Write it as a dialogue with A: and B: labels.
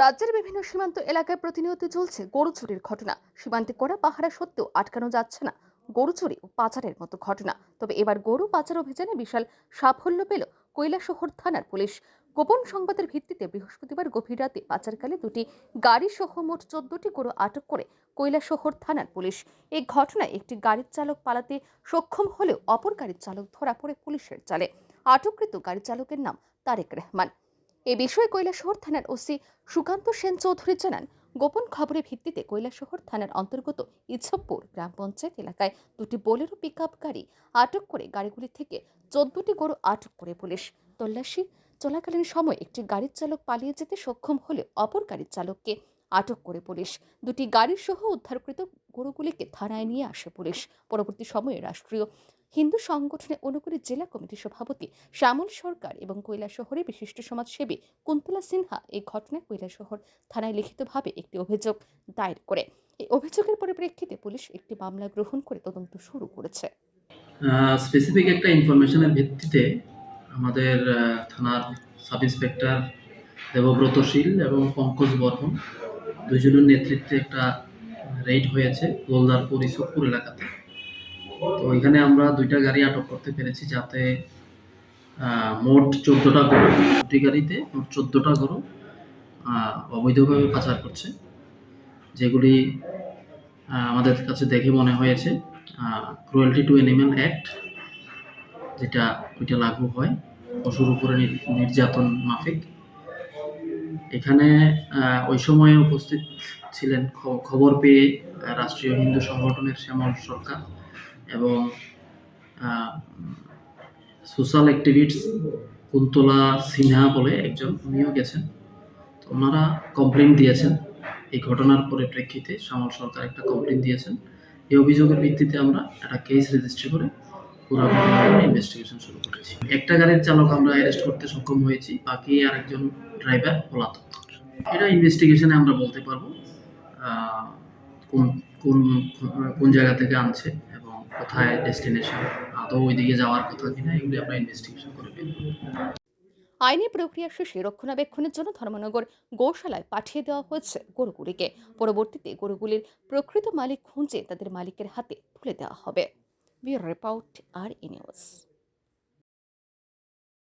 A: রাজ্যের বিভিন্ন সীমান্ত এলাকায় প্রতিনিয়ত চলছে গরু চুরির ঘটনা। সীমান্তে করা পাহারা সত্ত্বেও আটকানো যাচ্ছে না। গরু চুরি ও পাচারের মতো ঘটনা। তবে এবার গরু পাচার অভিযানে বিশাল সাফল্য পেল কৈলাসহর থানার পুলিশ। গোপন সংবাদের ভিত্তিতে বৃহস্পতিবার গভীর রাতে পাচারকালে দুটি গাড়ি সহ মোট চোদ্দটি গরু আটক করে কৈলাসহর থানার পুলিশ। এই ঘটনায় একটি গাড়ির চালক পালাতে সক্ষম হলেও অপর গাড়ির চালক ধরা পড়ে পুলিশের জালে আটককৃত গাড়ি চালকের নাম তারেক রহমান। এ বিষয়ে কৈলাসহর থানার ওসি সুকান্ত সেন চৌধুরী জানান, গোপন খবরের ভিত্তিতে কৈলাসহর থানার অন্তর্গত ইছপপুর গ্রাম পঞ্চায়েত এলাকায় দুটি বোলেরো পিক গাড়ি আটক করে গাড়িগুলি থেকে চোদ্দটি গরু আটক করে পুলিশ। তল্লাশি চলাকালীন সময় একটি গাড়ির চালক পালিয়ে যেতে সক্ষম হলে অপর গাড়ির চালককে আটক করে পুলিশ। দুটি গাড়ির সহ উদ্ধারকৃত গরুগুলিকে থানায় নিয়ে আসে পুলিশ। পরবর্তী সময়ে রাষ্ট্রীয় হিন্দু সংগঠনের অনুকূলে জেলা কমিটির সভাপতি শ্যামল সরকার এবং কৈলাসহরের বিশিষ্ট সমাজসেবী কুন্তলা সিনহা এই ঘটনায় কৈলাসহর থানায় লিখিতভাবে একটি অভিযোগ দায়ের করে। এই অভিযোগের পরিপ্রেক্ষিতে পুলিশ একটি মামলা গ্রহণ করে তদন্ত শুরু করেছে।
B: স্পেসিফিক একটা ইনফরমেশনের ভিত্তিতে আমাদের থানার সাব ইন্সপেক্টর দেবব্রত শীল এবং পঙ্কজ বর্মন দুজনের নেতৃত্বে একটা রেড হয়েছে গোলদারপুর ইসবপুর এলাকাতে। তো এখানে আমরা দুইটা গাড়ি আটক করতে পেরেছি যাতে মোট চোদ্দোটা গরু, দুটি গাড়িতে মোট চোদ্দোটা গরু অবৈধভাবে পাচার করছে। যেগুলি আমাদের কাছে দেখে মনে হয়েছে ক্রুয়েলটি টু অ্যানিম্যাল অ্যাক্ট যেটা, ওইটা লাগু হয়। পশুর উপরে নির- নির্যাতন মাফিক। এখানে ওই সময়ে উপস্থিত ছিলেন খবর পেয়ে রাষ্ট্রীয় হিন্দু সংগঠনের শ্যামল সরকার এবং সোশ্যাল অ্যাক্টিভিস্ট কুন্তলা সিনহা বলে একজন, উনিও গেছেন। তো ওনারা কমপ্লেন দিয়েছেন। এই ঘটনার পরিপ্রেক্ষিতে শ্যামল সরকার একটা কমপ্লেন দিয়েছেন। এই অভিযোগের ভিত্তিতে আমরা একটা কেস রেজিস্ট্রি করে পুরো ইনভেস্টিগেশন শুরু করেছি। একটা গাড়ির চালক আমরা অ্যারেস্ট করতে সক্ষম হয়েছি, বাকি আরেকজন ড্রাইভার পলাতক। এটা ইনভেস্টিগেশনে আমরা বলতে পারব কোন কোন কোন জায়গা থেকে আনছে এবং কোথায় ডেস্টিনেশন আদৌ ওইদিকে যাওয়ার কথা কিনা, এগুলি আমরা ইনভেস্টিগেশন করে বের
A: আইনি প্রক্রিয়া শেষে রক্ষণাবেক্ষণের জন্য ধর্মনগর গোশালায় পাঠিয়ে দেওয়া হয়েছে গরুগুলিকে। পরবর্তীতে গরুগুলির প্রকৃত মালিক খুঁজে তাদের মালিকের হাতে তুলে দেওয়া হবে। we rip out our universe.